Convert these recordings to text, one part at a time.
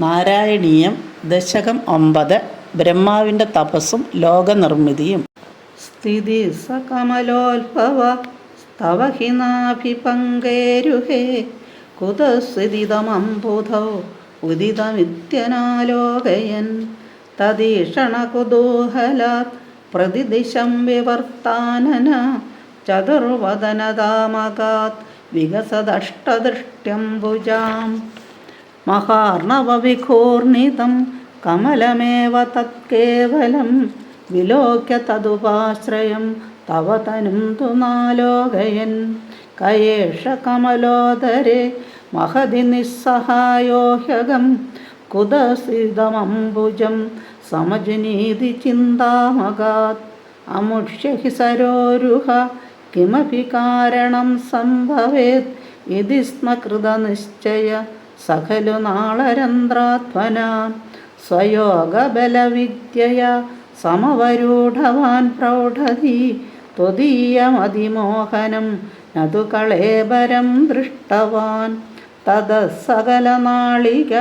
നാരായണീയം ദശകം ഒമ്പത് ബ്രഹ്മാവിന്റെ തപസ്സും ലോകനിർമ്മിതിയും. സ്ഥിതി സകമലോത്ഭവ സ്തവ കുതസ്ഥിതിതമംബുധൗ ഉദിതമിത്യനാലോകയൻ. തദീഷണകുതൂഹലാത് പ്രതിദിശം വിവർത്താനന ചതുർവദനതാമകാത് വികസദഷ്ടദൃഷ്ട്യംബുജാം മഹാർണവവിഘൂർണിതം കമലമേവ തത്കേവലം വിലോക്യ തതുപാശ്രയം തവ തനും തുനാലോകയൻ കയേഷ കമലോദരെ മഹതി നിസ്സഹായോഹ്യകം കുതസിതമംബുജം സമജനീതി ചിന്താമകാത്. അമുഷ്യ ഹി സരോരുഹ കിമപി കാരണം സംഭവേത്? ഇതി സ്മ കൃതനിശ്ചയ സഖലു നാളരന്ധ്രാത്മന സ്വയോഗബലവിദ്യയ സമവരൂഢവാൻ പ്രൗഢതി ത്വദീയമതിമോഹനം നതു കളേബരം ദൃഷ്ടവാൻ. തത സകലനാളിക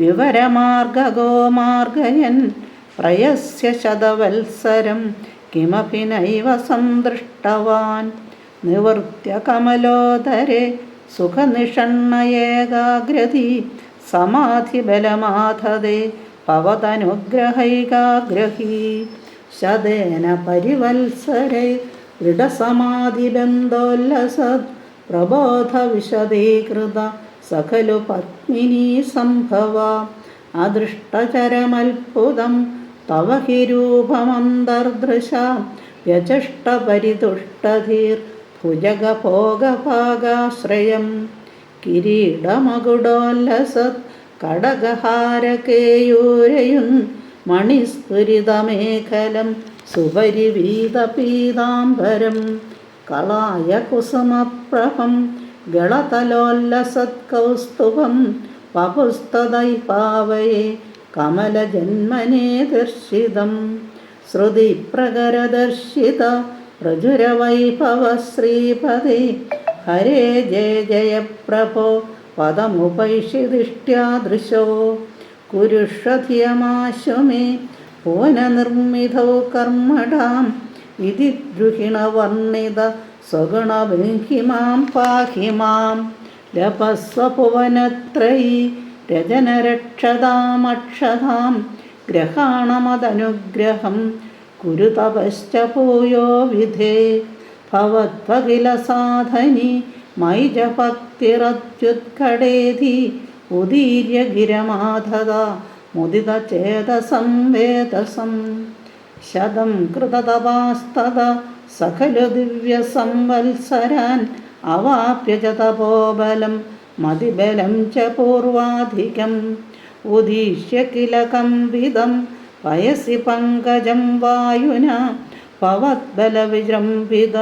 വിവരമാർഗഗോ മാർഗയൻ പ്രയസ്യ ശതവത്സരം കിമപി നൈവ സന്തൃഷ്ടവാൻ നിവൃത്യ കമലോദരെ സുഖനിഷണ്ണയേകാഗ്രതി സമാധിബലമാധതേ ഭവതനുഗ്രഹൈകാഗ്രഹീ ശതേന പരിവത്സരൈ ദൃഢസമാധിബന്ധോല്ലസത് പ്രബോധവിശദീകൃത സഖലു പത്മിനീ സംഭവ. അദൃഷ്ടചരമത്ഭുതം തവ ഹി രൂപമന്തർദൃശ വ്യചഷ്ടപരിതുഷ്ടധീർ ഭുജഗഭോഗഭാഗാശ്രയം കിരീടമകുടോല്ലസത് കടകഹാരകേയൂരയും മണിസ്ഫുരിതമേഖലം സുപരിവീതപീതാംബരം. കളായ കുസുമപ്രഭം ഗളതലോല്ലസത്കൗസ്തുഭം വപുസ്തദൈപാവയെ കമലജന്മനേ ദർശിതം. ശ്രുതിപ്രകരദർശിത പ്രചുരവൈഭവ ശ്രീപദേ ഹരേ ജയ ജയ പ്രഭോ. പദമുപൈഷിദിഷ്ട്യാദൃശോ കുരുഷ്വധിയമാശു മേ ഭുവനനിർമ്മിതൗ കർമ്മടാം. ഇതി ദ്രുഹിണവർണിത സ്വഗുണബൃഹി മാം പാഹി മാം. ലഭസ്വഭുവനത്രയീ രജനരക്ഷതാമക്ഷതാം. ഗ്രഹാണമതനുഗ്രഹം കുരു തപശ്ച ഭൂയോ വിധേ. ഭവത്വകിലസാധനി മൈജഭക്തിരത്യുത്കടേധി ഉദീര്യ ഗിരമാധത മുദിതചേതസം വേദസം ശതം കൃതതപാസ്തത സഖലു ദിവ്യസംവത്സരാൻ അവാപ്യ ച തപോബലം മതിബലം ച പൂർവാധികം. ഉദീശ്യ കില കമ്പിതം വയസി പങ്കജം വായുന ഭവദ്ബലവിജൃംഭിത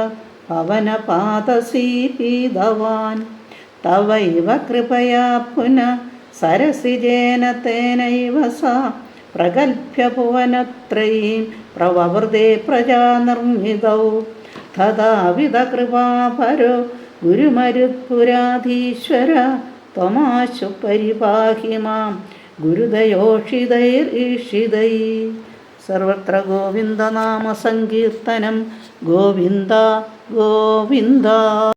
പവനപാതസീപീതവാൻ തവൈവ കൃപയാ പുന സരസിജേന തേനൈവ സാ പ്രഗൽഭ്യ ഭുവനത്രയീം പ്രവവൃതേ പ്രജാനിർമ്മിതൗ തഥാവിധ കൃപാപരോ ഗുരുമരുത്പുരാധീശ്വര ത്വമാശു പരിപാഹി മാം ഗുരുദയോഷിതൈർഈഷിതൈ സർവത്ര ഗോവിന്ദനാമ സങ്കീർത്തനം. ഗോവിന്ദ ഗോവിന്ദ.